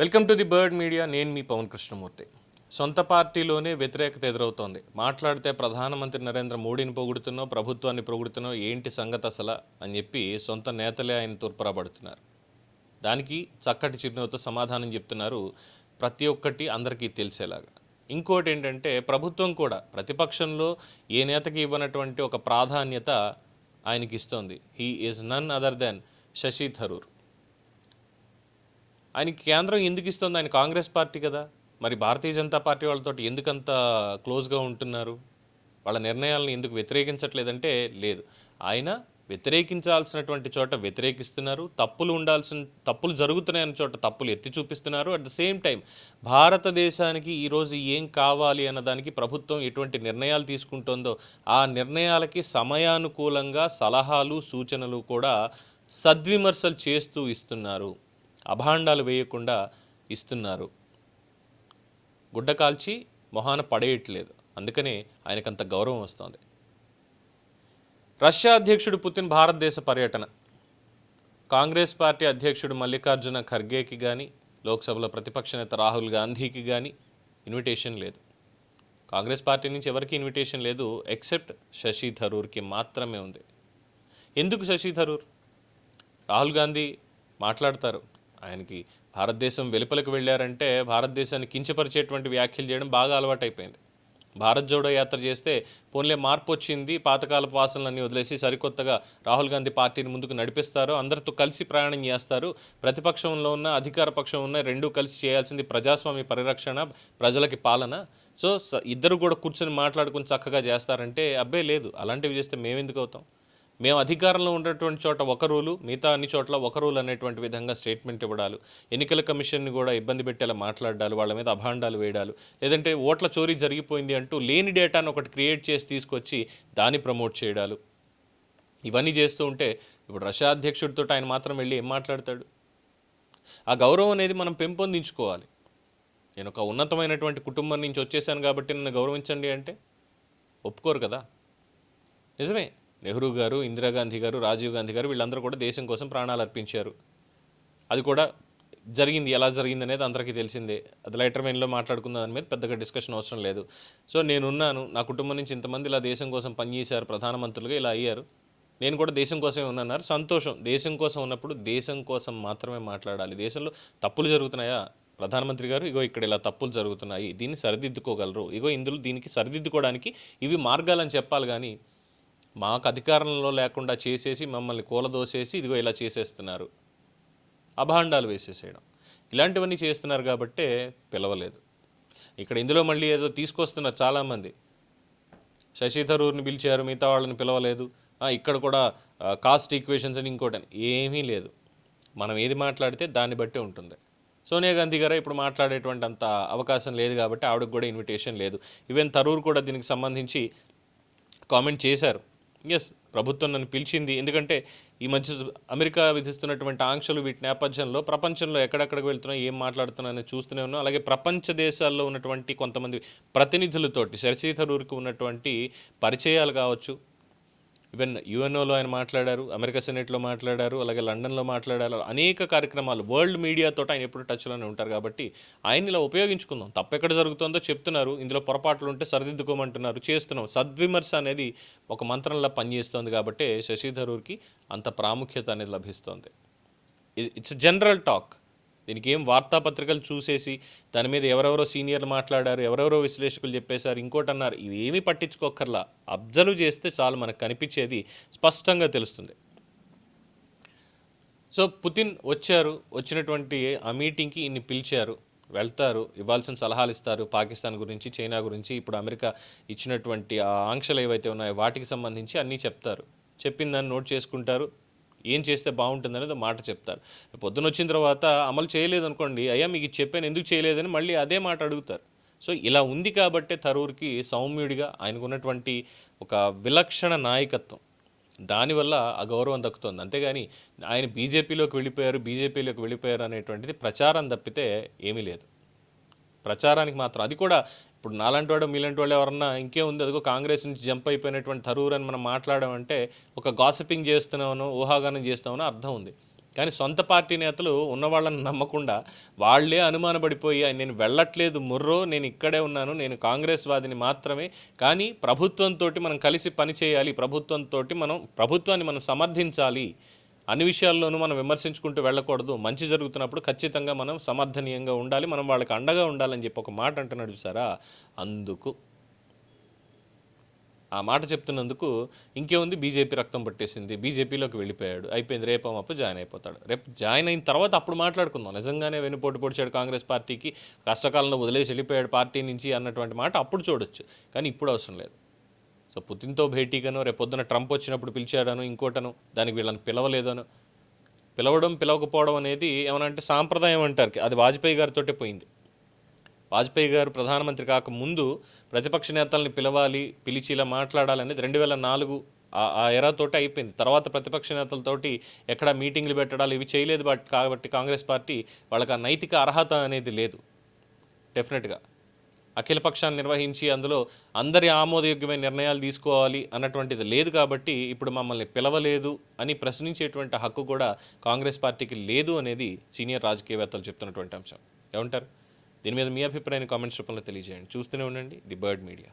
Welcome to the bird media. నేను మీ పవన్ కృష్ణమూర్తి. సొంత పార్టీలోనే వ్యతిరేకత ఎదురవుతోంది. మాట్లాడితే ప్రధానమంత్రి నరేంద్ర మోడీని పొగుడుతున్నావు ప్రభుత్వాన్ని పొగుడుతున్నావు ఏంటి సంగతి అసలు అని చెప్పి సొంత నేతలే ఆయన తూర్పరాబడుతున్నారు. దానికి చక్కటి చిరునవ్వుతో సమాధానం చెప్తున్నారు ప్రతి ఒక్కటి అందరికీ తెలిసేలాగా. ఇంకోటి ఏంటంటే ప్రభుత్వం కూడా ప్రతిపక్షంలో ఏ నేతకి ఇవ్వనటువంటి ఒక ప్రాధాన్యత ఆయనకి ఇస్తోంది. He is none other than Shashi Tharoor ఆయనకి కేంద్రం ఎందుకు ఇస్తుంది? ఆయన కాంగ్రెస్ పార్టీ కదా. మరి భారతీయ జనతా పార్టీ వాళ్ళతో ఎందుకంత క్లోజ్గా ఉంటున్నారు? వాళ్ళ నిర్ణయాలను ఎందుకు వ్యతిరేకించట్లేదంటే లేదు. ఆయన వ్యతిరేకించాల్సినటువంటి చోట వ్యతిరేకిస్తున్నారు. తప్పులు ఉండాల్సిన తప్పులు జరుగుతున్నాయన్న చోట తప్పులు ఎత్తి చూపిస్తున్నారు. అట్ ద సేమ్ టైం భారతదేశానికి ఈరోజు ఏం కావాలి అన్న దానికి ప్రభుత్వం ఎటువంటి నిర్ణయాలు తీసుకుంటుందో ఆ నిర్ణయాలకి సమయానుకూలంగా సలహాలు సూచనలు కూడా సద్విమర్శలు చేస్తూ ఇస్తున్నారు. అభాండాలు వేయకుండా ఇస్తున్నారు. గుడ్డ కాల్చి మొహాన పడేయట్లేదు. అందుకనే ఆయనకంత గౌరవం వస్తుంది. రష్యా అధ్యక్షుడు పుతిన్ భారతదేశ పర్యటన. కాంగ్రెస్ పార్టీ అధ్యక్షుడు మల్లికార్జున ఖర్గేకి కానీ లోక్సభలో ప్రతిపక్ష నేత రాహుల్ గాంధీకి కానీ ఇన్విటేషన్ లేదు. కాంగ్రెస్ పార్టీ నుంచి ఎవరికి ఇన్విటేషన్ లేదు ఎక్సెప్ట్ శశి థరూర్కి మాత్రమే ఉంది. ఎందుకు శశి థరూర్? రాహుల్ గాంధీ మాట్లాడతారు. ఆయనకి భారతదేశం వెలుపలకు వెళ్ళారంటే భారతదేశాన్ని కించపరిచేటువంటి వ్యాఖ్యలు చేయడం బాగా అలవాటైపోయింది. భారత్ జోడో యాత్ర చేస్తే పోన్లే మార్పు వచ్చింది పాతకాలపు వాసనలన్నీ వదిలేసి సరికొత్తగా రాహుల్ గాంధీ పార్టీని ముందుకు నడిపిస్తారు అందరితో కలిసి ప్రయాణం చేస్తారు ప్రతిపక్షంలో ఉన్న అధికార పక్షం ఉన్న రెండూ కలిసి చేయాల్సింది ప్రజాస్వామ్య పరిరక్షణ ప్రజలకి పాలన. సో ఇద్దరు కూడా కూర్చొని మాట్లాడుకుని చక్కగా చేస్తారంటే అబ్బే లేదు అలాంటివి చేస్తే మేమెందుకు అవుతాం? మేము అధికారంలో ఉన్నటువంటి చోట ఒక రూలు మిగతా అన్ని చోట్ల ఒక రూల్ అనేటువంటి విధంగా స్టేట్మెంట్ ఇవ్వడాలు ఎన్నికల కమిషన్ని కూడా ఇబ్బంది పెట్టేలా మాట్లాడాలి వాళ్ళ మీద అభాండాలు వేయడాలు లేదంటే ఓట్ల చోరీ జరిగిపోయింది అంటూ లేని డేటాను ఒకటి క్రియేట్ చేసి తీసుకొచ్చి దాన్ని ప్రమోట్ చేయడాలు. ఇవన్నీ చేస్తూ ఉంటే ఇప్పుడు రష్యా అధ్యక్షుడితో ఆయన మాత్రం వెళ్ళి ఏం మాట్లాడతాడు? ఆ గౌరవం అనేది మనం పెంపొందించుకోవాలి. నేను ఒక ఉన్నతమైనటువంటి కుటుంబం నుంచి వచ్చేసాను కాబట్టి నన్ను గౌరవించండి అంటే ఒప్పుకోరు కదా? నిజమే. నెహ్రూ గారు ఇందిరాగాంధీ గారు రాజీవ్ గాంధీ గారు వీళ్ళందరూ కూడా దేశం కోసం ప్రాణాలు అర్పించారు. అది కూడా జరిగింది. ఎలా జరిగింది అనేది అందరికీ తెలిసిందే. అది లైటర్ మెయిన్లో మాట్లాడుకున్న దాని మీద పెద్దగా డిస్కషన్ అవసరం లేదు. సో నేనున్నాను. నా కుటుంబం నుంచి ఇంతమంది ఇలా దేశం కోసం పనిచేశారు ప్రధానమంత్రులుగా ఇలా అయ్యారు. నేను కూడా దేశం కోసమే ఉన్నన్నారు సంతోషం. దేశం కోసం ఉన్నప్పుడు దేశం కోసం మాత్రమే మాట్లాడాలి. దేశంలో తప్పులు జరుగుతున్నాయా? ప్రధానమంత్రి గారు ఇగో ఇక్కడ ఇలా తప్పులు జరుగుతున్నాయి. దీన్ని సరిదిద్దుకోగలరు. ఇగో ఇందులో దీనికి సరిదిద్దుకోవడానికి ఇవి మార్గాలని చెప్పాలి కానీ మాకు అధికారంలో లేకుండా చేసేసి మమ్మల్ని కూలదోసేసి ఇదిగో ఇలా చేసేస్తున్నారు. అభాండాలు వేసేసేయడం. ఇలాంటివన్నీ చేస్తున్నారు కాబట్టే పిలవలేదు. ఇక్కడ ఇందులో మళ్ళీ ఏదో తీసుకొస్తున్నారు చాలామంది. శశి థరూర్ని పిలిచారు మిగతా వాళ్ళని పిలవలేదు. ఇక్కడ కూడా కాస్ట్ ఈక్వేషన్స్ అని ఇంకోటి అని ఏమీ లేదు. మనం ఏది మాట్లాడితే దాన్ని బట్టి ఉంటుంది. సోనియా గాంధీ గారు ఇప్పుడు మాట్లాడేటువంటి అంత అవకాశం లేదు కాబట్టి ఆవిడకు కూడా ఇన్విటేషన్ లేదు. ఈవెన్ తరూర్ కూడా దీనికి సంబంధించి కామెంట్ చేశారు. ఎస్ ప్రభుత్వం నన్ను పిలిచింది. ఎందుకంటే ఈ మధ్య అమెరికా విధిస్తున్నటువంటి ఆంక్షలు వీటి నేపథ్యంలో ప్రపంచంలో ఎక్కడెక్కడికి వెళ్తున్నా ఏం మాట్లాడుతున్నానని చూస్తూనే ఉన్నాం. అలాగే ప్రపంచ దేశాల్లో ఉన్నటువంటి కొంతమంది ప్రతినిధులతోటి శశి థరూర్కి ఉన్నటువంటి పరిచయాలు కావచ్చు ఈవెన్ యుఎన్ఓలో ఆయన మాట్లాడారు అమెరికా సెనెట్లో మాట్లాడారు అలాగే లండన్లో మాట్లాడారు అనేక కార్యక్రమాలు వరల్డ్ మీడియాతో ఆయన ఎప్పుడు టచ్లోనే ఉంటారు కాబట్టి ఆయన ఇలా ఉపయోగించుకుందాం. తప్పెక్కడ జరుగుతుందో చెప్తున్నారు ఇందులో పొరపాట్లు ఉంటే సరిదిద్దుకోమంటున్నారు చేస్తున్నాం. సద్విమర్శ అనేది ఒక మంత్రంలా పనిచేస్తోంది కాబట్టి శశి థరూర్కి అంత ప్రాముఖ్యత అనేది లభిస్తుంది. ఇట్స్ జనరల్ టాక్ దీనికి ఏం వార్తాపత్రికలు చూసేసి దాని మీద ఎవరెవరో సీనియర్లు మాట్లాడారు ఎవరెవరో విశ్లేషకులు చెప్పేశారు ఇంకోటి అన్నారు ఇవి ఏమీ పట్టించుకోకర్లా అబ్జర్వ్ చేస్తే చాలు మనకు కనిపించేది స్పష్టంగా తెలుస్తుంది. సో పుతిన్ వచ్చారు వచ్చినటువంటి ఆ మీటింగ్కి ఇన్ని పిలిచారు వెళ్తారు ఇవ్వాల్సిన సలహాలు ఇస్తారు పాకిస్తాన్ గురించి చైనా గురించి ఇప్పుడు అమెరికా ఇచ్చినటువంటి ఆ ఆంక్షలు ఏవైతే ఉన్నాయో వాటికి సంబంధించి అన్నీ చెప్తారు. చెప్పిన దాన్ని నోట్ చేసుకుంటారు. ఏం చేస్తే బాగుంటుంది అనేది మాట చెప్తారు. పొద్దున వచ్చిన తర్వాత అమలు చేయలేదు అనుకోండి అయ్యా మీకు చెప్పాను ఎందుకు చేయలేదని మళ్ళీ అదే మాట అడుగుతారు. సో ఇలా ఉంది కాబట్టే తరూర్కి సౌమ్యుడిగా ఆయనకు ఉన్నటువంటి ఒక విలక్షణ నాయకత్వం. దానివల్ల ఆ గౌరవం దక్కుతుంది. అంతేగాని ఆయన బీజేపీలోకి వెళ్ళిపోయారు బీజేపీలోకి వెళ్ళిపోయారు అనేటువంటిది ప్రచారం తప్పితే ఏమీ లేదు. ప్రచారానికి మాత్రం అది కూడా ఇప్పుడు నాలాంటి వాడు మీలాంటి వాళ్ళు ఎవరన్నా ఇంకే ఉంది అదిగో కాంగ్రెస్ నుంచి జంప్ అయిపోయినటువంటి థరూర్ అని మనం మాట్లాడమంటే ఒక గాసిపింగ్ చేస్తున్నామనో ఊహాగానం చేస్తామనో అర్థం ఉంది. కానీ సొంత పార్టీ నేతలు ఉన్నవాళ్ళని నమ్మకుండా వాళ్ళే అనుమానపడిపోయి నేను వెళ్ళట్లేదు ముర్రో నేను ఇక్కడే ఉన్నాను నేను కాంగ్రెస్ వాదిని మాత్రమే కానీ ప్రభుత్వంతో మనం కలిసి పని చేయాలి ప్రభుత్వంతో మనం ప్రభుత్వాన్ని మనం సమర్థించాలి అన్ని విషయాల్లోనూ మనం విమర్శించుకుంటూ వెళ్ళకూడదు. మంచి జరుగుతున్నప్పుడు ఖచ్చితంగా మనం సమర్థనీయంగా ఉండాలి. మనం వాళ్ళకి అండగా ఉండాలని చెప్పి ఒక మాట అంటున్నాడు చూసారా? అందుకు. ఆ మాట చెప్తున్నందుకు ఇంకేముంది? బీజేపీ రక్తం పట్టేసింది. బీజేపీలోకి వెళ్ళిపోయాడు. అయిపోయింది. రేపు అప్పు జాయిన్ అయిపోతాడు. రేపు జాయిన్ అయిన తర్వాత అప్పుడు మాట్లాడుకుందాం. నిజంగానే వెనుపోటు పొడిచాడు కాంగ్రెస్ పార్టీకి. కష్టకాలంలో వదిలేసి వెళ్ళిపోయాడు పార్టీ నుంచి అన్నటువంటి మాట అప్పుడు చూడొచ్చు. కానీ ఇప్పుడు అవసరం లేదు. సో పుతిన్తో భేటీగాను రేపు పొద్దున ట్రంప్ వచ్చినప్పుడు పిలిచాడను ఇంకోటను దానికి వీళ్ళని పిలవలేదను. పిలవడం పిలవకపోవడం అనేది ఏమనంటే సాంప్రదాయం అంటారు. అది వాజ్పేయి గారితోటే పోయింది. వాజ్పేయి గారు ప్రధానమంత్రి కాకముందు ప్రతిపక్ష నేతల్ని పిలవాలి పిలిచి ఇలా మాట్లాడాలి అనేది రెండు వేల నాలుగు ఆ- ఆ ఎరాతోటి అయిపోయింది. తర్వాత ప్రతిపక్ష నేతలతోటి ఎక్కడ మీటింగ్లు పెట్టడాలు ఇవి చేయలేదు బట్ కాబట్టి కాంగ్రెస్ పార్టీ వాళ్ళకి ఆ నైతిక అర్హత అనేది లేదు. డెఫినెట్గా. అఖిలపక్షాన్ని నిర్వహించి అందులో అందరి ఆమోదయోగ్యమైన నిర్ణయాలు తీసుకోవాలి అన్నటువంటిది లేదు కాబట్టి ఇప్పుడు మమ్మల్ని పిలవలేదు అని ప్రశ్నించేటువంటి హక్కు కూడా కాంగ్రెస్ పార్టీకి లేదు అనేది సీనియర్ రాజకీయవేత్తలు చెప్తున్నటువంటి అంశం. ఏమంటారు? దీని మీద మీ అభిప్రాయాన్ని కామెంట్స్ రూపంలో తెలియజేయండి. చూస్తూనే ఉండండి. The bird media.